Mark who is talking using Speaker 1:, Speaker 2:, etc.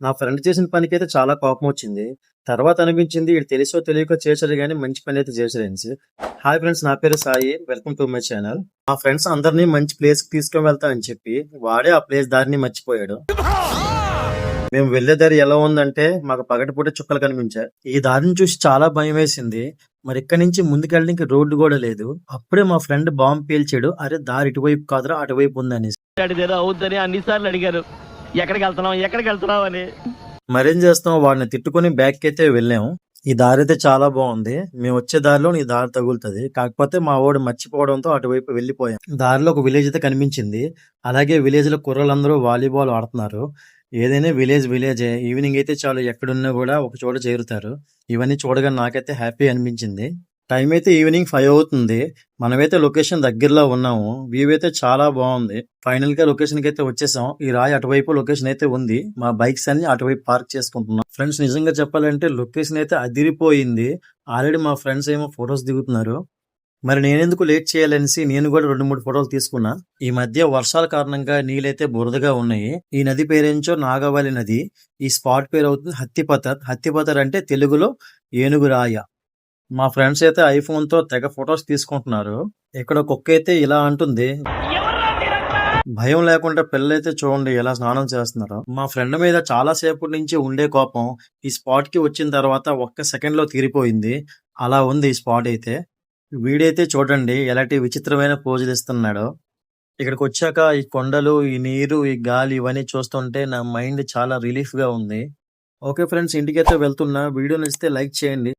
Speaker 1: నా ఫ్రెండ్ చేసిన పనికైతే చాలా కోపం వచ్చింది. తర్వాత అనిపించింది ఇది తెలిసో తెలియకో చేశాడు కానీ మంచి పని అయితే చేశాడనేసి. హాయ్ ఫ్రెండ్స్ నా పేరు Sai. Welcome to my channel. మా ఫ్రెండ్స్ అందరినీ మంచి ప్లేస్‌కి తీసుకొని వెళ్తా అని చెప్పి వాడే ఆ ప్లేస్ దారిని మర్చిపోయాడు. మేము వెళ్ళే దారి ఎలా ఉందంటే మాకు పగటిపూట చుక్కలు కనిపించాయి. ఈ దారిని చూసి చాలా భయం వేసింది మరి ఇక్కడి నుంచి ముందుకెళ్ళడానికి రోడ్డు కూడా లేదు. అప్పుడే మా ఫ్రెండ్ బాంబు పేల్చాడు. అరే దారి ఇటువైపు కాదురా అటువైపు ఉందని
Speaker 2: అడిగారు అవుద్దని అన్నిసార్లు అడిగారు ఎక్కడికి వెళ్తున్నాం ఎక్కడికి వెళ్తున్నాం అని
Speaker 1: మరేం చేస్తాం వాడిని తిట్టుకొని బ్యాక్ అయితే వెళ్ళాం. ఈ దారి అయితే చాలా బాగుంది. మేము వచ్చే దారిలో ఈ దారి తగులుతుంది కాకపోతే మా వాడు మర్చిపోవడంతో అటువైపు వెళ్ళిపోయాం. దారిలో ఒక విలేజ్ అయితే కనిపించింది. అలాగే విలేజ్లో కుర్రలందరూ వాలీబాల్ ఆడుతున్నారు. ఏదైనా విలేజ్ విలేజ్ ఈవినింగ్ అయితే చాలు ఎక్కడున్నా కూడా ఒక చోట చేరుతారు. ఇవన్నీ చూడగానే నాకైతే హ్యాపీ అనిపించింది. టైం అయితే ఈవినింగ్ ఫైవ్ అవుతుంది. మనమైతే లొకేషన్ దగ్గరలో ఉన్నాము. వ్యూ అయితే చాలా బాగుంది. ఫైనల్గా లొకేషన్కి అయితే వచ్చేసాం. ఈ రాయి అటువైపు లొకేషన్ అయితే ఉంది. మా బైక్స్ అన్ని అటువైపు పార్క్ చేసుకుంటున్నాం. ఫ్రెండ్స్ నిజంగా చెప్పాలంటే లొకేషన్ అయితే అదిరిపోయింది. ఆల్రెడీ మా ఫ్రెండ్స్ ఏమో ఫొటోస్ దిగుతున్నారు. మరి నేనెందుకు లేట్ చేయాలనేసి నేను కూడా రెండు మూడు ఫోటోలు తీసుకున్నా. ఈ మధ్య వర్షాల కారణంగా నీళ్ళైతే బురదగా ఉన్నాయి. ఈ నది పేరేంచో నాగవల్లి నది. ఈ స్పాట్ పేరు అవుతుంది హత్తిపతర్. హత్తిపతర్ అంటే తెలుగులో ఏనుగు రాయ. మా ఫ్రెండ్స్ అయితే ఐఫోన్తో తెగ ఫొటోస్ తీసుకుంటున్నారు. ఇక్కడ కుక్క అయితే ఇలా అంటుంది. భయం లేకుండా పిల్లలైతే చూడండి ఎలా స్నానం చేస్తున్నారో. మా ఫ్రెండ్ మీద చాలా సేపు నుంచి ఉండే కోపం ఈ స్పాట్కి వచ్చిన తర్వాత ఒక్క సెకండ్లో తీరిపోయింది. అలా ఉంది ఈ స్పాట్ అయితే. వీడైతే చూడండి ఎలాంటి విచిత్రమైన పోజులు ఇస్తున్నాడో. ఇక్కడికి వచ్చాక ఈ కొండలు, ఈ నీరు, ఈ గాలి ఇవన్నీ చూస్తుంటే నా మైండ్ చాలా రిలీఫ్గా ఉంది. ఓకే ఫ్రెండ్స్ ఇంటికైతే వెళ్తున్నా. వీడియో నచ్చితే లైక్ చేయండి.